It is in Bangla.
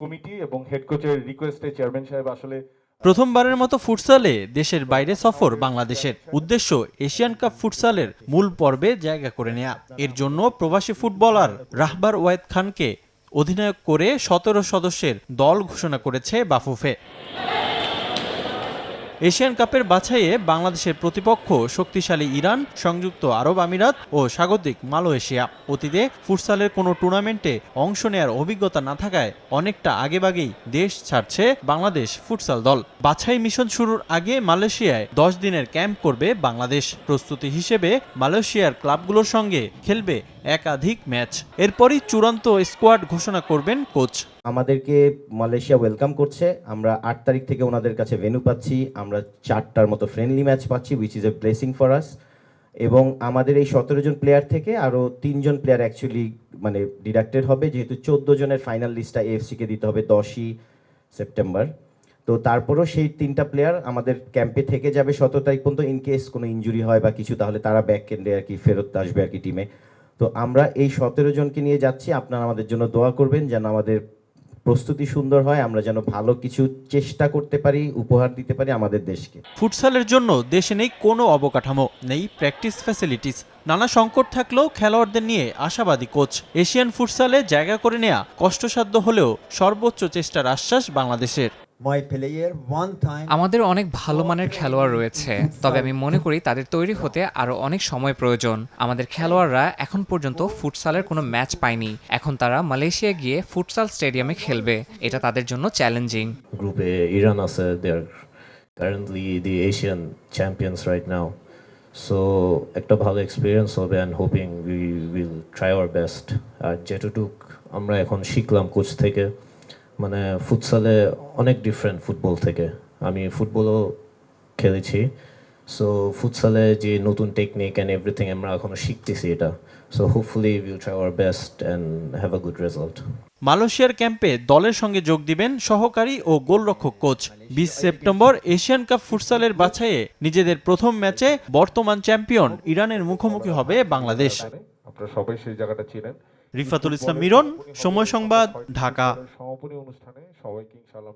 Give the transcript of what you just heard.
কমিটি এবং হেড কোচের রিকোয়েস্টে চেয়ারম্যান সাহেব আসলে প্রথমবারের মতো ফুটসালে দেশের বাইরে সফর বাংলাদেশের। উদ্দেশ্য এশিয়ান কাপ ফুটসালের মূল পর্বে জায়গা করে নেয়া। এর জন্য প্রবাসী ফুটবলার রাহবার ওয়েদ খানকে অধিনায়ক করে সতেরো সদস্যের দল ঘোষণা করেছে বাফুফে। এশিয়ান কাপের বাছাইয়ে বাংলাদেশের প্রতিপক্ষ শক্তিশালী ইরান, সংযুক্ত আরব আমিরাত ও স্বাগতিক মালয়েশিয়া। অতীতে ফুটসালের কোনো টুর্নামেন্টে অংশ নেয়ার অভিজ্ঞতা না থাকায় অনেকটা আগেভাগেই দেশ ছাড়ছে বাংলাদেশ ফুটসাল দল। বাছাই মিশন শুরুর আগে মালয়েশিয়ায় দশ দিনের ক্যাম্প করবে বাংলাদেশ। প্রস্তুতি হিসেবে মালয়েশিয়ার ক্লাবগুলোর সঙ্গে খেলবে একাধিক ম্যাচ। এরপরই চূড়ান্ত স্কোয়াড ঘোষণা করবেন কোচ। আমাদেরকে মালয়েশিয়া ওয়েলকাম করছে। আমরা আট তারিখ থেকে ওনাদের কাছে ভেনু পাচ্ছি। আমরা চারটার মতো ফ্রেন্ডলি ম্যাচ পাচ্ছি which is a blessing for us এবং আমাদের এই সতেরো জন প্লেয়ার থেকে আরও তিনজন প্লেয়ার অ্যাকচুয়ালি মানে ডিডাক্টেড হবে। যেহেতু চোদ্দ জনের ফাইনাল লিস্টটা এএফসিকে দিতে হবে দশই সেপ্টেম্বর। তো তারপরও সেই তিনটা প্লেয়ার আমাদের ক্যাম্পে থেকে যাবে সতেরো তারিখ পর্যন্ত ইন কেস কোনো ইঞ্জুরি হয় বা কিছু, তাহলে তারা ব্যাক কেন্দ্রে আর কি ফেরত আসবে আর কি টিমে তো আমরা এই সতেরো জনকে নিয়ে যাচ্ছি। আপনারা আমাদের জন্য দোয়া করবেন যেন আমাদের প্রস্তুতি সুন্দর হয়, আমরা যেন ভালো কিছু চেষ্টা করতে পারি, উপহার দিতে পারি আমাদের দেশকে। ফুটসালের জন্য দেশে নেই কোনো অবকাঠামো, নেই প্র্যাকটিস ফ্যাসিলিটিস। নানা সংকট থাকলেও খেলোয়াড়দের নিয়ে আশাবাদী কোচ। এশিয়ান ফুটসালে জায়গা করে নেয়া কষ্টসাধ্য হলেও সর্বোচ্চ চেষ্টার আশ্বাস বাংলাদেশের। আমাদের অনেক ভালো মানের খেলোয়াড় রয়েছে তবে আমি মনে করি তাদের তৈরি হতে আরও অনেক সময় প্রয়োজন। আমাদের খেলোয়াড়রা এখন পর্যন্ত ফুটসালের কোনো ম্যাচ পায়নি। এখন তারা মালয়েশিয়া গিয়ে ফুটসাল স্টেডিয়ামে খেলবে। এটা তাদের জন্য চ্যালেঞ্জিং। গ্রুপে ইরান আছে they are currently the Asian champions right now so একটা ভালো এক্সপিরিয়েন্স হবে and hoping we will try our best আর যেটুক আমরা এখন শিখলাম কোচ থেকে মানে ফুটসালে অনেক ডিফারেন্ট ফুটবল থেকে। আমি ফুটবলও খেলেছি। সো ফুটসালে যে নতুন টেকনিক অ্যান্ড এভরিথিং আমরা এখনও শিখতেছি এটা। So hopefully will try our best and have a good result মালয়েশিয়ার ক্যাম্পে দলের সঙ্গে যোগ দিবেন সহকারী ও গোলরক্ষক কোচ। বিশ সেপ্টেম্বর এশিয়ান কাপ ফুটসালের বাছাইয়ে নিজেদের প্রথম ম্যাচে বর্তমান চ্যাম্পিয়ন ইরানের মুখোমুখি হবে বাংলাদেশ। আপনারা সবাই সেই জায়গাটা চিনেন। রিফাতুল ইসলাম মিরন সময় সংবাদ ঢাকা। সমাপনী অনুষ্ঠানে সবাইকে ইনশাআল্লাহ